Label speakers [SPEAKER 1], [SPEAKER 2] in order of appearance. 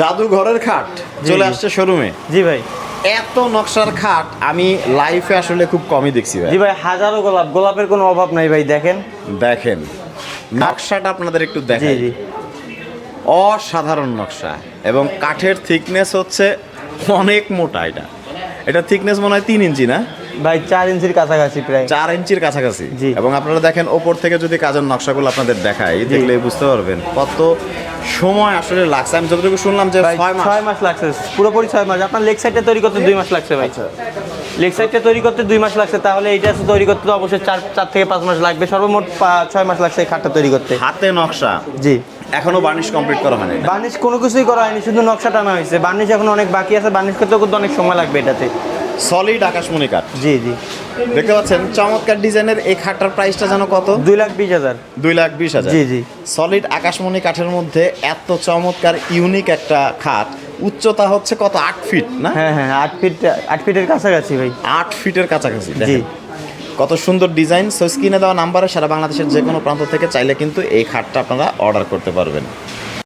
[SPEAKER 1] জাদুঘরের খাট চলে আসছে শোরুমে
[SPEAKER 2] জি ভাই।
[SPEAKER 1] এত নকশার খাট আমি লাইফে আসলে খুব কমই দেখছি ভাই।
[SPEAKER 2] জি ভাই হাজারো গোলাপ। গোলাপের কোনো অভাব নাই ভাই দেখেন।
[SPEAKER 1] দেখেন নকশাটা আপনাদের একটু
[SPEAKER 2] জি
[SPEAKER 1] দেখাই।
[SPEAKER 2] জি।
[SPEAKER 1] অসাধারণ নকশা এবং কাঠের থিকনেস হচ্ছে অনেক মোটা এটা। এটা থিকনেস মনে হয় তিন ইঞ্চি না?
[SPEAKER 2] ভাই চার ইঞ্চির কাছাকাছি প্রায়।
[SPEAKER 1] চার ইঞ্চির কাছাকাছি।
[SPEAKER 2] জি।
[SPEAKER 1] এবং আপনারা দেখেন ওপর থেকে যদি কাজের নকশাগুলো আপনাদের দেখাই দেখলে বুঝতে পারবেন কত সময় আসলে লাগছে। আমি যতটুকু শুনলাম যে ছয় মাস।
[SPEAKER 2] ছয় মাস লাগছে। পুরোপুরি ছয় মাস। আপনার লেগ সাইডটা তৈরি করতে দুই মাস লাগছে ভাই।
[SPEAKER 1] আচ্ছা।
[SPEAKER 2] লেগ সাইডটা তৈরি করতে দুই মাস লাগছে। তাহলে এইটা তৈরি করতে তো অবশ্যই চার চার থেকে পাঁচ মাস লাগবে। সর্বমোট ছয় মাস লাগছে এই খাটটা তৈরি করতে।
[SPEAKER 1] হাতে নকশা।
[SPEAKER 2] জি।
[SPEAKER 1] এখনও বার্নিশ কমপ্লিট করা হয়নি।
[SPEAKER 2] বার্নিশ কোনো কিছুই করা হয়নি শুধু নকশা টানা হয়েছে। বার্নিশ এখন অনেক বাকি আছে। বার্নিশ করতেও কিন্তু অনেক সময় লাগবে এটাতে।
[SPEAKER 1] সলিড আকাশমণি কাঠ।
[SPEAKER 2] জি জি।
[SPEAKER 1] দেখতে পাচ্ছেন চমৎকার ডিজাইনের এই খাটটার প্রাইসটা যেন কত?
[SPEAKER 2] দুই লাখ বিশ হাজার।
[SPEAKER 1] দুই লাখ বিশ হাজার।
[SPEAKER 2] জি, জি।
[SPEAKER 1] সলিড আকাশমণি কাঠের মধ্যে এত চমৎকার ইউনিক একটা খাট। উচ্চতা হচ্ছে কত? আট ফিট না?
[SPEAKER 2] হ্যাঁ হ্যাঁ আট ফিট আট ফিটের কাছাকাছি ভাই।
[SPEAKER 1] আট ফিটের কাছাকাছি
[SPEAKER 2] জি।
[SPEAKER 1] কত সুন্দর ডিজাইন সো স্ক্রিনে দেওয়া নাম্বারে সারা বাংলাদেশের যে কোনো প্রান্ত থেকে চাইলে কিন্তু এই খাটটা আপনারা অর্ডার করতে পারবেন।